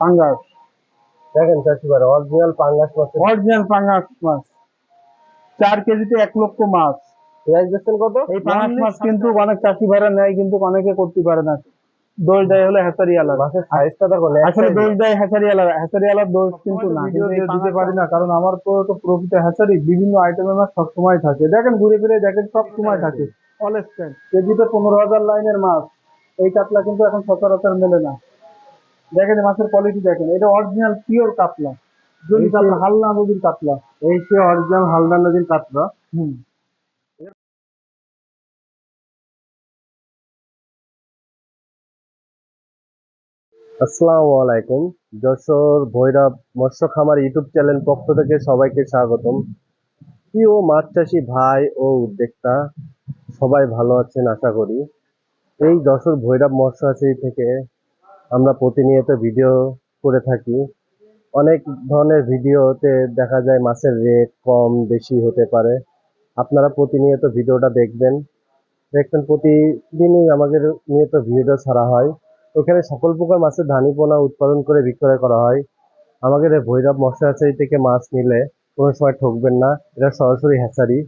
পাঙ্গাস। দেখেন চাষি ভাই অরিজিনাল পাঙ্গাস মাছের অরিজিনাল পাঙ্গাস মাছ। চার কেজিতে এক লক্ষ মাছ। প্রাইস কত? এই পাঙ্গাস মাছ কিন্তু অনেক চাষি ভাড়া নেয় কিন্তু অনেকে করতে পারে না। দোষ দেয় হলে হ্যাচারি আলাদা মাছের সাইজটা দেখুন আসলে দোষ দেয় হ্যাচারি আলাদা হ্যাচারি আলাদা দোষ কিন্তু না দিতে পারি না কারণ আমার তো তো প্রকৃত হ্যাচারি বিভিন্ন আইটেমের মাছ সবসময় থাকে। দেখেন ঘুরে ফিরে দেখেন সব সময় থাকে টাইম কেজিতে পনেরো হাজার লাইনের মাছ। এই কাতলা কিন্তু এখন সচরাচর মেলে না। দেখেন মাছের কোয়ালিটি দেখেন এটা অরিজিনাল পিওর কাতলা। যদি কাতলা হালনা নদীর কাতলা। এই সে অরিজিনাল হালদা নদীর কাতলা। হুম। আসসালামু আলাইকুম যশোর ভৈরব মৎস্য খামার ইউটিউব চ্যানেল পক্ষ থেকে সবাইকে স্বাগতম। প্রিয় মাছ চাষি ভাই ও উদ্যোক্তা সবাই ভালো আছেন আশা করি। এই যশোর ভৈরব মৎস্য থেকে আমরা প্রতিনিয়ত ভিডিও করে থাকি। অনেক ধরনের ভিডিওতে দেখা যায় মাছের রেট কম, বেশি হতে পারে। আপনারা প্রতিনিয়ত ভিডিওটা দেখবেন। দেখবেন প্রতিদিনই আমাদের নিয়ত ভিডিও ছাড়া হয়। এখানে সকল প্রকার মাছের ধানি পোনা উৎপাদন করে বিক্রয় করা হয়। আমাদের ভৈরব হ্যাচারি থেকে মাছ নিলে কোনো সময় ঠকবেন না। এটা সরাসরি হ্যাচারি।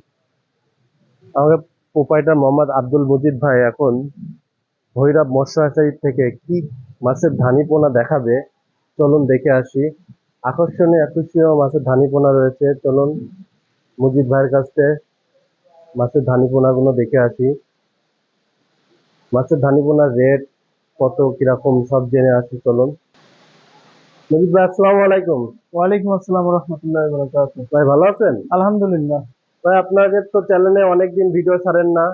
আমাদের প্রোপাইটার মোহাম্মদ আব্দুল মজিদ ভাই এখন ভৈরব হ্যাচারি থেকে কি মাছের ধানি পোনা দেখাবে। চলুন দেখে আসি। আকর্ষণীয় আকর্ষণীয় মাছের ধানি পোনা রয়েছে। চলুন মজিদ ভাইয়ের কাছে মাছের ধানি পোনাগুলো দেখে আসি। মাছের ধানি পোনার রেট কত কীরকম সব জেনে আসি চলুন। মজিদ ভাই আসসালামু আলাইকুম। ওয়ালাইকুম আসসালাম রহমতুল্লাহ ভাই ভালো আছেন? আলহামদুলিল্লাহ। ভাই আপনাদের তো চ্যানেলে অনেকদিন ভিডিও ছাড়েন না।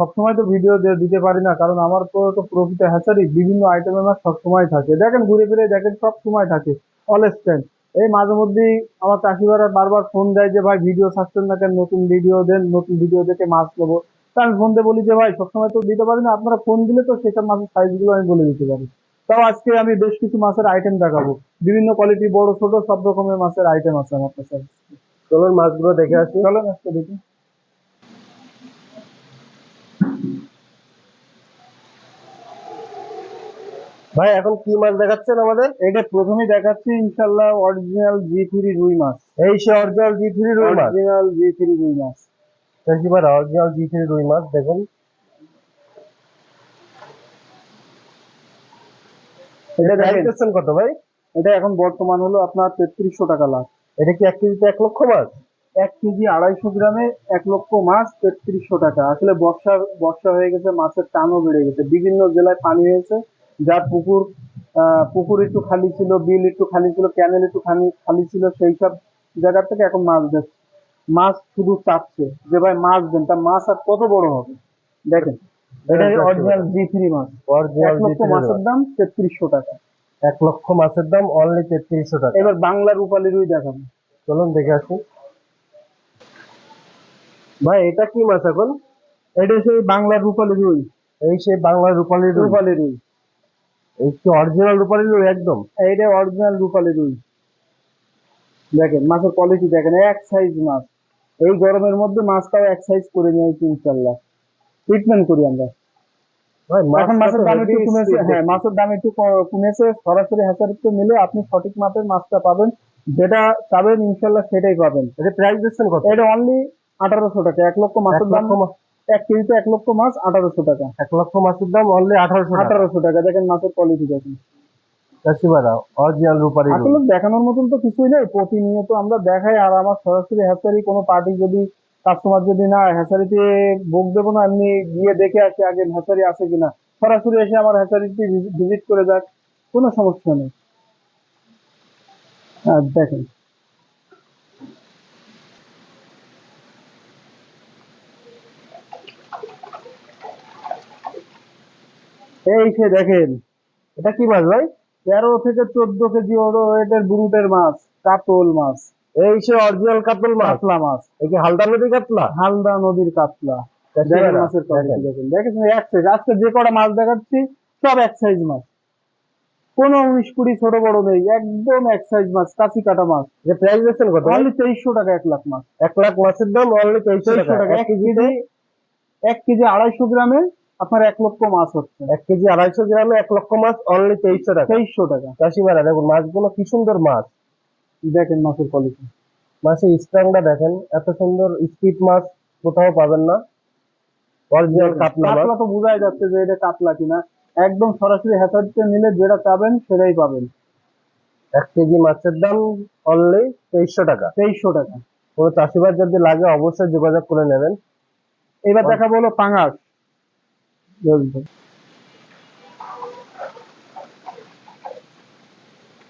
সবসময় তো ভিডিও দিতে পারি না কারণ আমার তো তো প্রকৃত হ্যাচারি বিভিন্ন আইটেমের মাছ সবসময় থাকে। দেখেন ঘুরে ফিরে দেখেন সব সময় থাকে অলওয়েজ টাইম এই মাঝে মধ্যেই আমার চাষিবারা বারবার ফোন দেয় যে ভাই ভিডিও ছাড়ছেন না কেন? নতুন ভিডিও দেন নতুন ভিডিও দেখে মাছ নেব। তা আমি ফোন দিয়ে বলি যে ভাই সবসময় তো দিতে পারি না আপনারা ফোন দিলে তো সেসব মাছের সাইজগুলো আমি বলে দিতে পারি। তাও আজকে আমি বেশ কিছু মাছের আইটেম দেখাবো। বিভিন্ন কোয়ালিটি বড় ছোট সব রকমের মাছের আইটেম আছে আমার কাছে। চলুন মাছগুলো দেখে আসি। চলেন আজকে দেখি। ভাই এখন কি মাছ দেখাচ্ছেন আমাদের? এটা প্রথমে দেখাচ্ছি ইনশাল্লাহ অরিজিনাল জি থ্রি রুই মাছ। এই সে অরিজিনাল জি থ্রি রুই মাছ? অরিজিনাল জি থ্রি রুই মাছ। একেবারে অরিজিনাল জি থ্রি রুই মাছ দেখুন। এটা দেখেন। কত ভাই? এটা এখন বর্তমান হলো আপনার তেত্রিশশো টাকা লাখ। এটা কি এক কেজিতে এক লক্ষ মাছ? এক কেজি আড়াইশো গ্রামে এক লক্ষ মাছ তেত্রিশশো টাকা। আসলে বর্ষা বর্ষা হয়ে গেছে মাছের টানও বেড়ে গেছে। বিভিন্ন জেলায় পানি হয়েছে। যার পুকুর আহ, পুকুর একটু খালি ছিল বিল একটু খালি ছিল ক্যানেল একটু খালি খালি ছিল সেই সব জায়গা থেকে এখন মাছ দিচ্ছে মাছ শুধু চাচ্ছে। যে ভাই মাছ দেন তা মাছ আর কত বড় হবে? দেখেন এটা অরিজিনাল জি থ্রি মাছ। অরিজিনাল এক লক্ষ মাছের দাম তেত্রিশশো টাকা। এক লক্ষ মাছের দাম অনলি তেত্রিশশো টাকা। এবার বাংলা রূপালী রুই দেখাবো চলুন দেখে আসি। ভাই এটা কি মাছ এখন? এটা সেই বাংলা রূপালী রুই। এই সে বাংলার রূপালী রুই। রূপালী রুই। এই কি অরিজিনাল রূপালী রুই একদম। এইটা অরিজিনাল রূপালী রুই। দেখেন মাছের কোয়ালিটি দেখেন এক সাইজ মাছ। এই গরমের মধ্যে মাছটাও এক সাইজ করে নিয়েছি ইনশাল্লাহ। ট্রিটমেন্ট করি আমরা। এখন মাছের দাম একটু কমেছে হ্যাঁ মাছের দাম একটু কমেছে সরাসরি হ্যাচারিতে নিলে আপনি সঠিক মাপের মাছটা পাবেন। যেটা চাবেন ইনশাল্লাহ সেটাই পাবেন। এটা প্রাইস দিচ্ছেন কত এটা অনলি আঠারোশো টাকা এক লক্ষ মাছের দাম এক কেজিতে এক লক্ষ মাছ আঠারোশো টাকা। এক লক্ষ মাছের দাম অনলি আঠারোশো আঠারোশো টাকা দেখেন মাছের কোয়ালিটি দেখেন। আসলে দেখানোর মতন তো কিছুই নেই প্রতিনিয়ত আমরা দেখাই আর আমার সরাসরি হ্যাচারি কোনো পার্টি যদি কাস্টমার যদি না হ্যাচারিতে বুক দেবো না এমনি গিয়ে দেখে আসি আগে হ্যাচারি আছে কিনা। সরাসরি এসে আমার হ্যাচারিতে ভিজিট করে যাক কোনো সমস্যা নেই। আর দেখেন। এই সে দেখেন এটা কি মাছ ভাই? তেরো থেকে চোদ্দ কেজি ওয়েটের ব্রুটের মাছ কাতল মাছ। এই সে অরিজিনাল কাতল মাছ? কাতলা মাছ। এই কি হালদা নদীর কাতলা? হালদা নদীর কাতলা। মাছের দেখেন। দেখেন দেখেছেন? এক সাইজ আজকে যে কটা মাছ দেখাচ্ছি সব এক সাইজ মাছ। কোনো উনিশ কুড়ি ছোট বড় নেই একদম এক সাইজ মাছ কাঁচি কাটা মাছ। যে প্রাইস দিচ্ছেন কত? অনলি তেইশশো টাকা এক লাখ মাছ। এক লাখ মাছের দাম অনলি তেইশশো টাকা। এক কেজি এক কেজি আড়াইশো গ্রামে আপনার এক লক্ষ মাছ হচ্ছে। এক কেজি আড়াইশো গ্রামে এক লক্ষ মাছ অনলি তেইশশো টাকা। তেইশশো টাকা। চাষি ভাড়া দেখুন মাছগুলো কি সুন্দর মাছ। দেখেন মাছের কোয়ালিটি মাছের স্ট্যাংটা দেখেন এত সুন্দর স্পিড মাছ কোথাও পাবেন না। অরিজিনাল কাতলা কাতলা তো বোঝাই যাচ্ছে যে এটা কাতলা কিনা। একদম সরাসরি হ্যাচারিতে নিলে যেটা চাবেন সেটাই পাবেন। এক কেজি মাছের দাম অনলি তেইশশো টাকা। তেইশশো টাকা। কোনো চাষিবাদ যদি লাগে অবশ্যই যোগাযোগ করে নেবেন। এবার দেখাবো হলো পাঙাশ।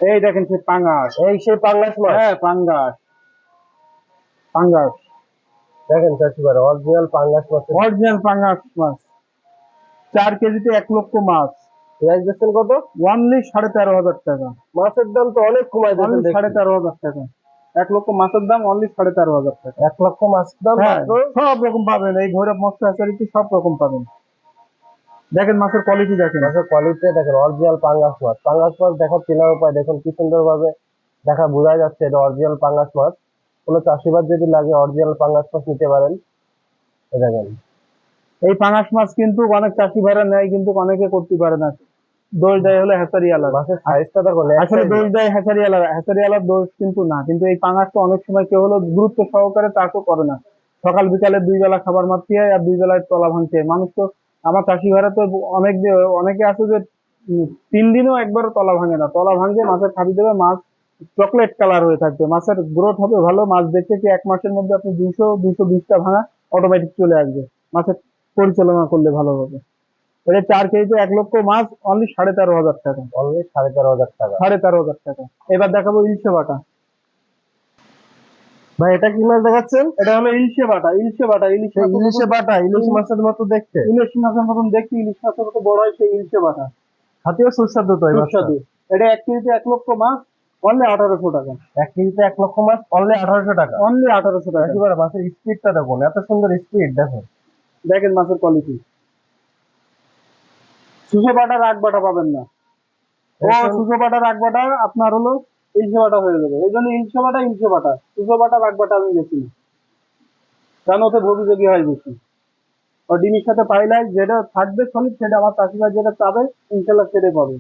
এই দেখেন সে পাঙাশ এই সেই পাঙ্গাস মাছ? হ্যাঁ পাঙ্গাস। পাঙ্গাস। দেখেন চাষিবার অরিজিনাল পাঙ্গাস মাছ। অরিজিনাল পাঙ্গাস মাছ। চার কেজিতে এক লক্ষ মাছ। প্রাইস দিচ্ছেন কত? ওয়ানলি সাড়ে তেরো হাজার টাকা। মাছের দাম তো অনেক অনলি সাড়ে। তেরো হাজার টাকা। এক লক্ষ মাছের দাম অনলি সাড়ে তেরো হাজার টাকা। এক লক্ষ মাছের দাম হ্যাঁ সব রকম পাবেন। এই ঘরে মৎস্য হ্যাচারিতে সব রকম পাবেন। দেখেন মাছের কোয়ালিটি দেখেন। মাছের কোয়ালিটি দেখেন অরিজিনাল পাঙ্গাস মাছ। পাঙ্গাস মাছ দেখার চেনার উপায় দেখুন কি সুন্দর ভাবে দেখা বোঝা যাচ্ছে এটা অরিজিনাল পাঙ্গাস মাছ। কোনো চাষিবাদ যদি লাগে অরিজিনাল পাঙ্গাস মাছ নিতে পারেন। দেখেন। এই পাঙাশ মাছ কিন্তু অনেক চাষি ভাড়া নেয় কিন্তু অনেকে করতে পারে না। দোষ দেয় হলে আলাদা। মাছের সাইজটা এক আসলে দোষ দেয় হ্যাচারি আলাদা। দোষ কিন্তু না। কিন্তু এই পাঙাশটা অনেক সময় কেউ হলো গুরুত্ব সহকারে তাকেও করে না। সকাল বিকালে দুই বেলা খাবার মারতে হয় আর দুই বেলায় তলা ভাঙতে। হয় মানুষ তো আমার চাষি ভাড়া তো অনেক অনেকে আছে যে তিন দিনও একবার তলা ভাঙে না। তলা ভাঙবে মাছের খাবি দেবে মাছ চকলেট কালার হয়ে থাকবে। মাছের গ্রোথ হবে ভালো মাছ দেখতে কি এক মাসের মধ্যে আপনি দুশো দুশো বিশটা ভাঙা অটোমেটিক চলে আসবে। মাছের পরিচালনা করলে ভালোভাবে এটা চার কেজিতে এক লক্ষ মাছ অনলি সাড়ে তেরো হাজার টাকা। অনলি সাড়ে তেরো হাজার টাকা। সাড়ে তেরো হাজার টাকা। এবার দেখাবো ইলশে বাটা। ভাই এটা কি মাছ দেখাচ্ছেন? এটা হলো ইলশে বাটা ইলশে বাটা ইলিশ ইলিশে বাটা ইলিশ মাছের মতো দেখতে। ইলিশ মাছের মতন দেখতে ইলিশ মাছের মতো বড় হয় সেই ইলশে বাটা। হাতিও সুস্বাদু তো সুস্বাদু। এটা এক কেজিতে এক লক্ষ মাছ অনলি আঠারোশো টাকা। এক কেজিতে এক লক্ষ মাছ অনলি আঠারোশো টাকা। অনলি আঠারোশো টাকা। একেবারে মাছের স্পিডটা দেখুন এত সুন্দর স্পিড দেখুন। দেখেন মাছের কোয়ালিটি সুসো বাটা রাগ বাটা পাবেন না। ও সুসো বাটা রাগ বাটা আপনার হলো ইলশে বাটা হয়ে যাবে। এই জন্য ইলশে বাটা ইলশে বাটা সুসো বাটা রাগ বাটা আমি বেশি না। কারণ ওতে ভোগীযোগী হয় বেশি। ও ডিমের সাথে পাইলাই, যেটা থাকবে সলিড সেটা আমার চাষিরা যেটা চাবে, ইনশাল্লাহ সেটাই পাবে।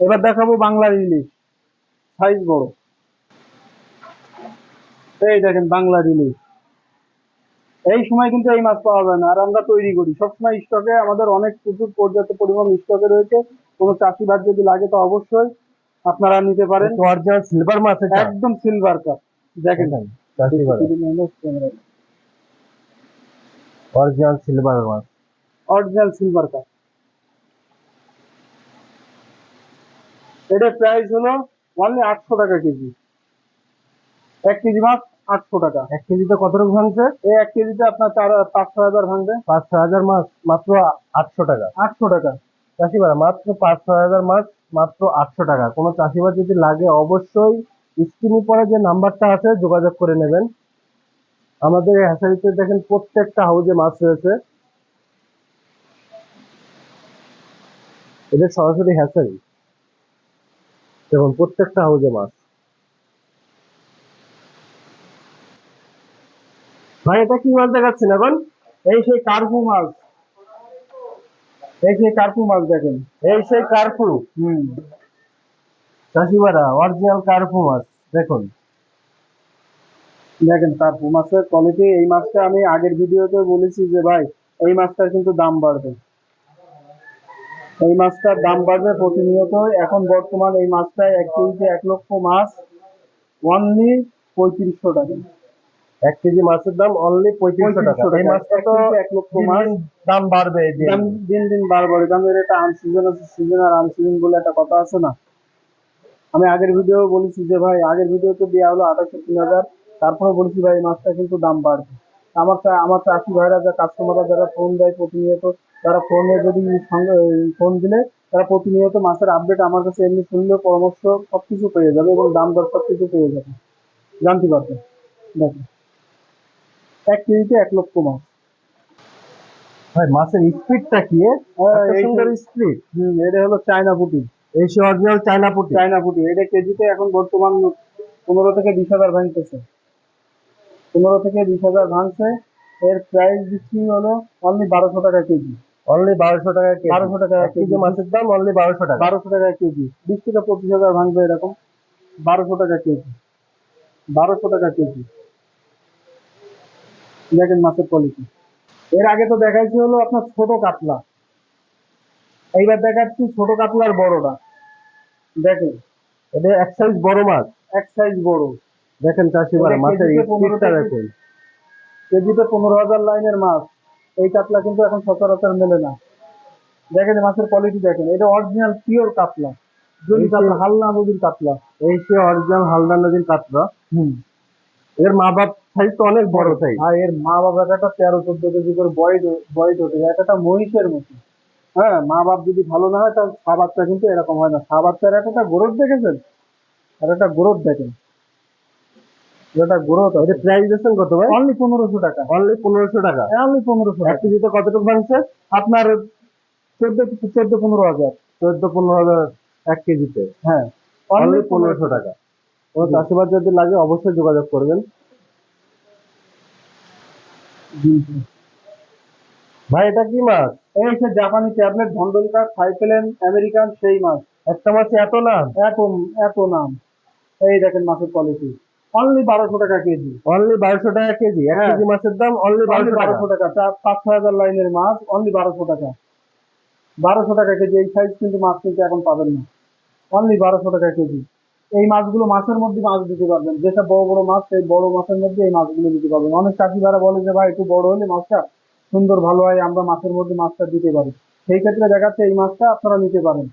এবার দেখাবো বাংলার ইলিশ। সাইজ বড়। এই দেখেন বাংলার ইলিশ। এই সময় কিন্তু এই মাছ পাওয়া যায় না। আর আমরা তৈরি করি। সবসময় স্টকে আমাদের অনেক প্রচুর পর্যাপ্ত পরিমাণ স্টকে রয়েছে। কোনো চাষি ভাগ যদি লাগে তো অবশ্যই আপনারা নিতে পারেন। অরিজিনাল সিলভার মাছ একদম সিলভার কাপ দেখেন। অরিজিনাল সিলভার মাছ। অরিজিনাল সিলভার কাপ এটার প্রাইস হলো অনলি আটশো টাকা কেজি। এক কেজি মাছ আটশো টাকা। এক কেজিতে কত রকম ভাঙছে? এই এক কেজিতে আপনার চার পাঁচ ছয় হাজার ভাঙবে। পাঁচ ছ হাজার মাছ মাত্র আটশো টাকা। আটশো টাকা। চাষিবারা মাত্র পাঁচ ছয় হাজার মাছ মাত্র আটশো টাকা। কোনো চাষিবার যদি লাগে, অবশ্যই স্ক্রিনে পরে যে নাম্বারটা আছে, যোগাযোগ করে নেবেন। আমাদের এই হ্যাচারিতে দেখেন প্রত্যেকটা হাউজে মাছ রয়েছে। এদের সরাসরি হ্যাচারি। দেখুন, প্রত্যেকটা হাউজে মাছ। ভাই, এটা কি মাছ দেখাচ্ছেন এখন? এই সেই কার্পু মাছ। এই কার্পু মাছ দেখেন। এই সেই কার্পু। হুম। অরিজিনাল কার্পু মাছ দেখুন। দেখেন কার্পু মাছের কোয়ালিটি এই মাছটা আমি আগের ভিডিওতে বলেছি যে ভাই এই মাছটার কিন্তু দাম বাড়বে। এই মাছটার দাম বাড়বে প্রতিনিয়ত। এখন বর্তমান এই মাছটা এক কেজিতে এক লক্ষ মাছ অনলি পঁয়ত্রিশশো টাকা। এক কেজি মাছের দাম অনলি পঁয়ত্রিশশো টাকা। এই মাছটা তো এক লক্ষ মাছ। দাম বাড়বে দিন। দাম দিন দিন বার বাড়ে কারণ এর একটা আনসিজন আছে সিজন আর আনসিজন বলে একটা কথা আছে না? আমি আগের ভিডিও বলেছি যে ভাই আগের ভিডিওতে দেওয়া হলো আঠাশো তিন হাজার। তারপরে বলেছি ভাই মাছটা কিন্তু দাম বাড়বে। আমার আমার চাষি ভাইরা যা কাস্টমাররা যারা ফোন দেয় প্রতিনিয়ত তারা ফোনে যদি ফোন দিলে তারা প্রতিনিয়ত মাছের আপডেট আমার কাছে এমনি শুনলেও পরামর্শ সবকিছু পেয়ে যাবে এবং দাম দর সবকিছু পেয়ে যাবে। জানতে পারবে দেখো এক কেজিতে এক লক্ষ মাছ। ভাই মাছের স্পিডটা কি? হ্যাঁ, সুন্দর স্পিড। হুম এটা হলো চায়না পুটি। এই অরিজিনাল চায়না পুটি। চায়না পুটি। এটা কেজিতে এখন বর্তমান পনেরো থেকে বিশ হাজার ভাঙতেছে। পনেরো থেকে বিশ হাজার ভাঙছে। এর প্রাইস বিক্রি হলো অনলি বারোশো টাকা কেজি। অনলি বারোশো টাকা কেজি। বারোশো টাকা কেজি মাছের দাম অনলি বারোশো টাকা। বারোশো টাকা কেজি। বিশ থেকে পঁচিশ হাজার ভাঙবে এরকম। বারোশো টাকা কেজি। বারোশো টাকা কেজি। দেখেন মাছের কোয়ালিটি এর আগে তো দেখাইছি হলো আপনার ছোট কাতলা। এইবার দেখাচ্ছি ছোট কাতলার বড়টা। দেখেন এটা এক সাইজ বড় মাছ। এক সাইজ বড়। দেখেন চাষি ভাই মাছের স্পিডটা। দেখুন। কেজিতে পনেরো হাজার লাইনের মাছ। এই কাতলা কিন্তু এখন সচরাচর মেলে না। দেখেন মাছের কোয়ালিটি দেখেন। এটা অরিজিনাল পিওর কাতলা। জলি কাতলা হালনা নদীর কাতলা। এই সে অরিজিনাল হালদা নদীর কাতরা হুম। এর মা বাপ সাইজ তো অনেক বড় সাইজ আর এর মা তেরো চোদ্দ কেজি করে ওঠে একটা মহিষের মতো। হ্যাঁ মা বাপ যদি ভালো না হয় তাহলে ছা বাচ্চা কিন্তু এরকম হয় না। বাচ্চার একটা গ্রোথ দেখেছেন? আর একটা গ্রোথ দেখেন। এটা গ্রোথ প্রাইস দিচ্ছেন কত ভাই? অনলি পনেরোশো টাকা। অনলি পনেরোশো টাকা? অনলি পনেরোশো এক কেজিতে কতটুকু ভাঙছে আপনার চোদ্দ চোদ্দ পনেরো হাজার। চোদ্দ পনেরো হাজার এক কেজিতে? হ্যাঁ। অনলি পনেরোশো টাকা। কোনো চাষিবাদ যদি লাগে অবশ্যই যোগাযোগ করবেন। ভাই এটা কি মাছ? এই হচ্ছে জাপানি ট্যাবলেট ভন্ডলকার সাইকেলেন আমেরিকান সেই মাছ। একটা মাছ এত নাম? এত এত নাম। এই দেখেন মাছের কোয়ালিটি অনলি বারোশো টাকা কেজি। অনলি বারোশো টাকা কেজি। এক হ্যাঁ। কেজি মাছের দাম অনলি বারোশো টাকা। চার পাঁচ ছয় হাজার লাইনের মাছ অনলি বারোশো টাকা। বারোশো টাকা কেজি। এই সাইজ কিন্তু মাছ কিন্তু এখন পাবেন না। অনলি বারোশো টাকা কেজি। এই মাছগুলো মাছের মধ্যে মাছ দিতে পারবেন। যেসব বড় বড় মাছ, সেই বড় মাছের মধ্যে এই মাছগুলো দিতে পারবেন। অনেক চাষিদারা বলে যে, ভাই, একটু বড় হলে মাছটা সুন্দর ভালো হয়, আমরা মাছের মধ্যে মাছটা দিতে পারি। সেই ক্ষেত্রে দেখাচ্ছে এই মাছটা আপনারা নিতে পারেন।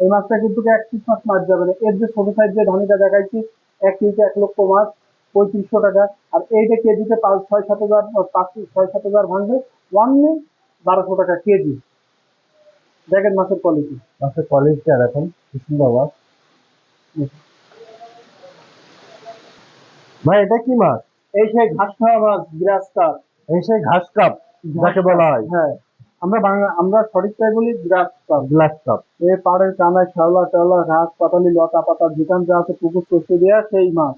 এই মাছটা কিন্তু এক পিস মাছ মাছ যাবে না। এর যে ছোট সাইজ যে ধানিটা দেখাইছি, এক কেজিতে এক লক্ষ মাছ, পঁয়ত্রিশশো টাকা। আর এইটা কেজিতে পাঁচ, ছয়, সাত হাজার, পাঁচ, ছয়, সাত হাজার ভাঙবে অনলি বারোশো টাকা কেজি। দেখেন মাছের কোয়ালিটি মাছের কোয়ালিটি আর এখন সুন্দর মাছ ভাই এটা কি মাছ? এই সেই ঘাস খাওয়া মাছ গ্রাস কাপ। এই সেই ঘাস কাপ যাকে বলা হয়। হ্যাঁ। আমরা বাংলা আমরা সঠিকটাই বলি গ্রাস কাপ। Glass carp. এ পাড়ের কানায় শ্যাওলা শ্যাওলা ঘাস পাতালি লতা পাতা যেখান যা আছে পুকুর চষে দেওয়া সেই মাছ।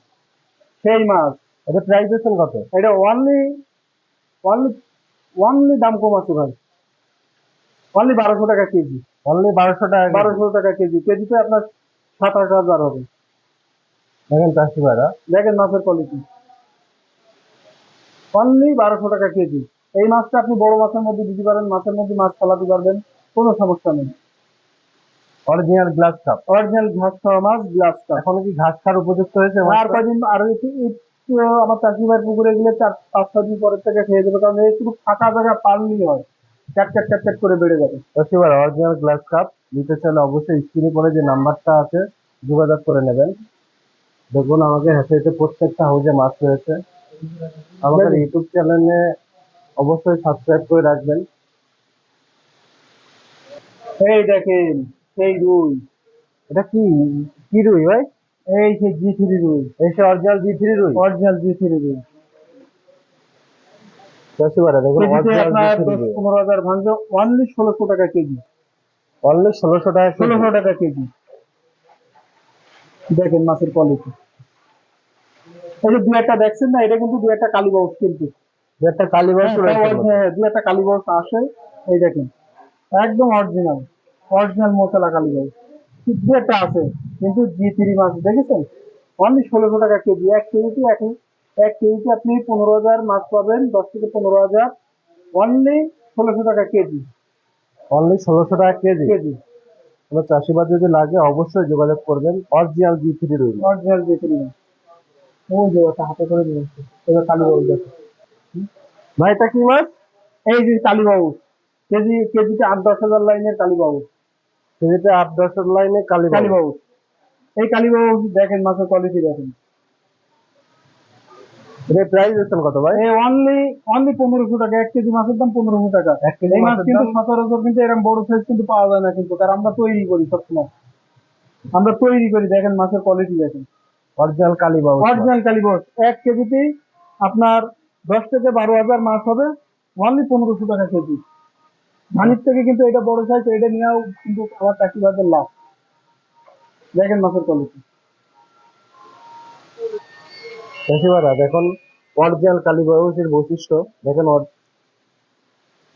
সেই মাছ। এটা প্রাইস দিচ্ছেন কত? এটা অনলি অনলি অনলি দাম কম আছে ভাই। অনলি বারোশো টাকা কেজি। অনলি বারোশো টাকা বারোশো টাকা কেজি। কেজিতে আপনার সাত আট হাজার হবে। দেখেন চাষি ভাইরা। দেখেন মাছের কোয়ালিটি অনলি বারোশো টাকা কেজি। এই মাছটা আপনি বড় মাছের মধ্যে দিতে পারেন মাছের মধ্যে মাছ চালাতে পারবেন কোনো সমস্যা নেই। অরিজিনাল গ্লাস কাপ অরিজিনাল ঘাস খাওয়া মাছ গ্লাস কাপ এখন কি ঘাস খাওয়ার উপযুক্ত হয়েছে আর কদিন আর একটু একটু আমার চাষি ভাইয়ের পুকুরে গেলে চার পাঁচ ছয় দিন পরের থেকে খেয়ে দেবে কারণ এই শুধু ফাঁকা জায়গা পারলেই হয়। চ্যাট চ্যাট চ্যাট চ্যাট করে বেড়ে যাবে। ভাইরা অরিজিনাল গ্লাস কাপ নিতে চাইলে অবশ্যই স্ক্রিনে পরে যে নাম্বারটা আছে যোগাযোগ করে নেবেন। দেখুন আমাকে হ্যাচারিতে প্রত্যেকটা হাউজে মাছ রয়েছে। আমাদের ইউটিউব চ্যানেলে অবশ্যই সাবস্ক্রাইব করে রাখবেন। এই দেখেন সেই রুই। এটা কি? কি রুই ভাই? এই সেই জি থ্রি রুই। এই সে অরিজিনাল জি থ্রি রুই? অরিজিনাল জি থ্রি রুই। পনেরো হাজার ভাঙবে অনলি ষোলোশো টাকা কেজি। অনলি ষোলোশো টাকা। ষোলোশো টাকা কেজি। দেখেন মাছের কোয়ালিটি এই যে দু একটা দেখছেন না এটা কিন্তু দু একটা কালীবাউস কিন্তু। দু একটা কালীবাস রয়েছে হ্যাঁ দু একটা কালীবাউস আসে এই দেখেন। একদম অরিজিনাল অরিজিনাল মশলা কালীবাউস দু একটা আছে কিন্তু জি থ্রি মাছ দেখেছেন? অনলি ষোলোশো টাকা কেজি এক কেজিতে এক এক কেজিতে আপনি পনেরো হাজার মাছ পাবেন দশ থেকে পনেরো হাজার। অনলি ষোলোশো টাকা কেজি। অনলি ষোলোশো টাকা কেজি। কেজি। কোনো চাষিবাদ যদি লাগে অবশ্যই যোগাযোগ করবেন। অরিজিনাল জি থ্রি রুই অরিজিনাল জি থ্রি ওই যে ওটা হাতে করে নিয়েছে এবার কালীবাউস দেখো। ভাই এটা কি মাছ? এই যে কালীবাবু কেজি কেজিতে আট দশ হাজার লাইনের কালীবাবু কেজিতে আট হাজার লাইনে কালী কালীবাবু এই কালীবাবু দেখেন মাছের কোয়ালিটি দেখেন। এটা প্রাইস দিচ্ছেন কত ভাই? এই অনলি অনলি পনেরোশো টাকা এক কেজি মাছের দাম পনেরোশো টাকা। এই মাছ কিন্তু সচরাচর কিন্তু এরকম বড় সাইজ কিন্তু পাওয়া যায় না কিন্তু কারণ আমরা তৈরি করি সবসময়। আমরা তৈরি করি দেখেন মাছের কোয়ালিটি দেখেন। অরিজিনাল কালীবাস অরিজিনাল কালীবাউস এক কেজিতেই আপনার দশ থেকে বারো হাজার মাছ হবে অনলি পনেরোশো টাকা কেজি। ধানির থেকে কিন্তু এটা বড় সাইজ এটা নিয়েও কিন্তু আমার চাকরিবাদের লাভ। দেখেন মাছের কোয়ালিটি চাষিবারা দেখুন অরিজিনাল বৈশিষ্ট্য দেখেন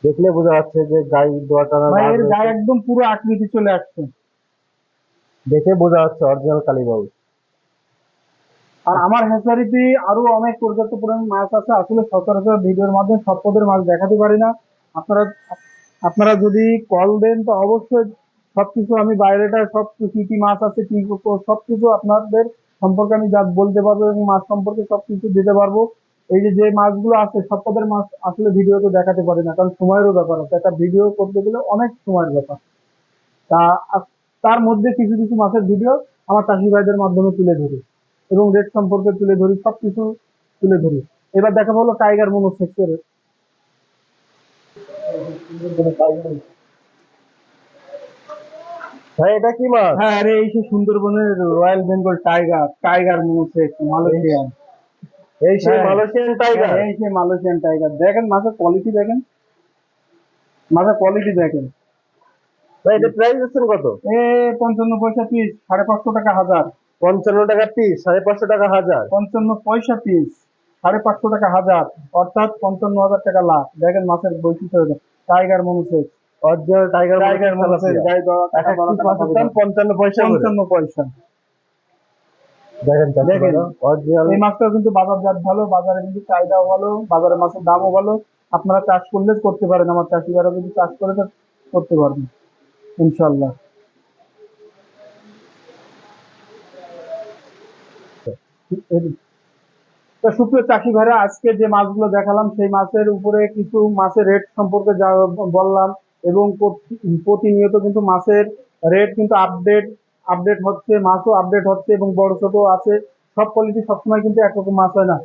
দেখলে বোঝা যাচ্ছে যে গায়ে এর গায়ে একদম পুরো আকৃতি চলে আসছে। দেখে বোঝা যাচ্ছে অরিজিনাল আর আমার হ্যাচারিতে আরও অনেক পর্যাপ্ত পরিমাণ মাছ আছে আসলে সচরাচর ভিডিওর মাধ্যমে সব পদের মাছ দেখাতে পারি না। আপনারা আপনারা যদি কল দেন তো অবশ্যই সবকিছু আমি বাইরেটা সব কি কি মাছ আছে কি সবকিছু আপনাদের সম্পর্কে আমি যা বলতে পারব এবং মাছ সম্পর্কে সবকিছু দিতে পারব, এই যে যে মাছগুলো আছে, সব পদের মাছ আসলে ভিডিওতে দেখাতে পারি না, কারণ সময়েরও ব্যাপার আছে। একটা ভিডিও করতে গেলে অনেক সময়ের ব্যাপার। তা তার মধ্যে কিছু কিছু মাছের ভিডিও আমার চাষি ভাইদের মাধ্যমে তুলে ধরি এবং রেট সম্পর্কে তুলে ধরি, সবকিছু তুলে ধরি। এবার দেখা হলো টাইগার মনোসেক্সের ভাই এটা কি মাছ? হ্যাঁ আরে এই সে সুন্দরবনের royal Bengal tiger tiger monosex Malaysian এই হ্যাঁ। মালয়েশিয়ান টাইগার এই সে মালয়েশিয়ান টাইগার দেখেন মাছের কোয়ালিটি দেখেন। মাছের কোয়ালিটি দেখেন। ভাই এটা প্রাইস দিচ্ছেন কত? এ পঞ্চান্ন পয়সা পিস সাড়ে পাঁচশো টাকা হাজার। পঞ্চান্ন টাকা পিস সাড়ে পাঁচশো টাকা হাজার। পঞ্চান্ন পয়সা পিস সাড়ে পাঁচশো টাকা হাজার। অর্থাৎ পঞ্চান্ন হাজার টাকা লাখ। দেখেন মাছের বৈশিষ্ট্য tiger monosex original tiger tiger monosex গায়ে দেওয়া এক টাকা এক বারো পিস টাকা মাছের দাম পাবে। পঞ্চান্ন পয়সা পঞ্চান্ন পয়সা। দেখেন দেখেন। অরিজিনাল এই মাছটাও কিন্তু বাজারজাত ভালো বাজারে কিন্তু চাহিদাও ভালো বাজারে মাছের দামও ভালো। আপনারা চাষ করলে করতে পারেন আমার চাষিরা যদি চাষ করে করতে পারবেন ইনশাল্লাহ তো সুপ্রিয় চাষি ভাইরা আজকে যে মাছগুলো দেখালাম সেই মাছের উপরে কিছু মাছের রেট সম্পর্কে যা বললাম। এবং প্রতি- প্রতিনিয়ত কিন্তু মাছের রেট কিন্তু আপডেট আপডেট হচ্ছে মাছও আপডেট হচ্ছে এবং বড় ছোট আছে। সব কোয়ালিটি সবসময় কিন্তু একরকম মাছ হয় না।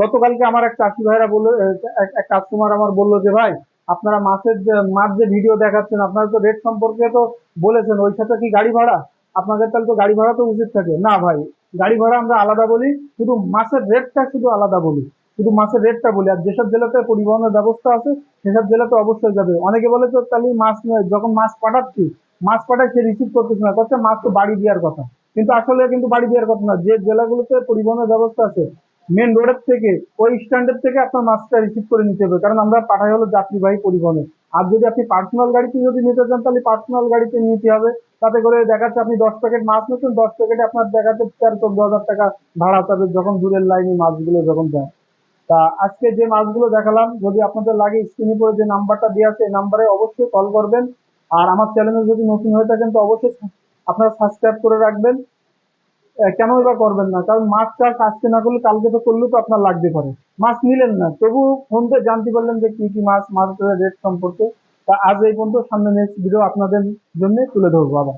গতকালকে আমার এক চাষি ভাইরা বলল এক কাস্টমার আমার বলল যে, ভাই, আপনারা মাছের যে মাছ যে ভিডিও দেখাচ্ছেন, আপনারা তো রেট সম্পর্কে তো বলেছেন, ওই সাথে কি গাড়ি ভাড়া? আপনাদের তাহলে তো গাড়ি ভাড়া তো উচিত থাকে। না ভাই, গাড়ি ভাড়া আমরা আলাদা বলি, শুধু মাছের রেটটা শুধু আলাদা বলি। শুধু মাছের রেটটা বলি, আর যেসব জেলাতে পরিবহনের ব্যবস্থা আছে, সেসব জেলাতে অবশ্যই যাবে। অনেকে বলে তো তাহলে মাছ যখন মাছ পাঠাচ্ছি, মাছ পাঠায় সে রিসিভ করতেছে না করছে মাছ তো বাড়ি দেওয়ার কথা। কিন্তু আসলে কিন্তু বাড়ি দেওয়ার কথা না, যে জেলাগুলোতে পরিবহনের ব্যবস্থা আছে মেন রোডের থেকে, ওই স্ট্যান্ডের থেকে আপনার মাছটা রিসিভ করে নিতে হবে, কারণ আমরা পাঠাই হলো যাত্রীবাহী পরিবহনে। আর যদি আপনি পার্সোনাল গাড়িতে যদি নিতে চান, তাহলে পার্সোনাল গাড়িতে নিতে হবে। তাতে করে দেখাচ্ছে আপনি দশ প্যাকেট মাছ নিচ্ছেন, দশ প্যাকেটে আপনার দেখাচ্ছে তেরো, চোদ্দ হাজার টাকা ভাড়া, তবে যখন দূরের লাইনে মাছগুলো যখন দেয় তা আজকে যে মাছগুলো দেখালাম, যদি আপনাদের লাগে স্ক্রিনে পরে যে নাম্বারটা দেওয়া আছে, এই নাম্বারে অবশ্যই কল করবেন। আর আমার চ্যানেলে যদি নতুন হয়ে থাকেন, তো অবশ্যই আপনারা সাবস্ক্রাইব করে রাখবেন। কেন বা করবেন না? কারণ মাছ চাষ আজকে না করলে, কালকে তো করলেও তো আপনার লাগতে পারে। মাছ নিলেন না। তবু ফোন দিয়ে জানতে পারলেন যে কি কি মাছ, মাছের রেট সম্পর্কে। তা আজ এই পর্যন্ত সামনে নেক্সট ভিডিও আপনাদের জন্য তুলে ধরবো আবার।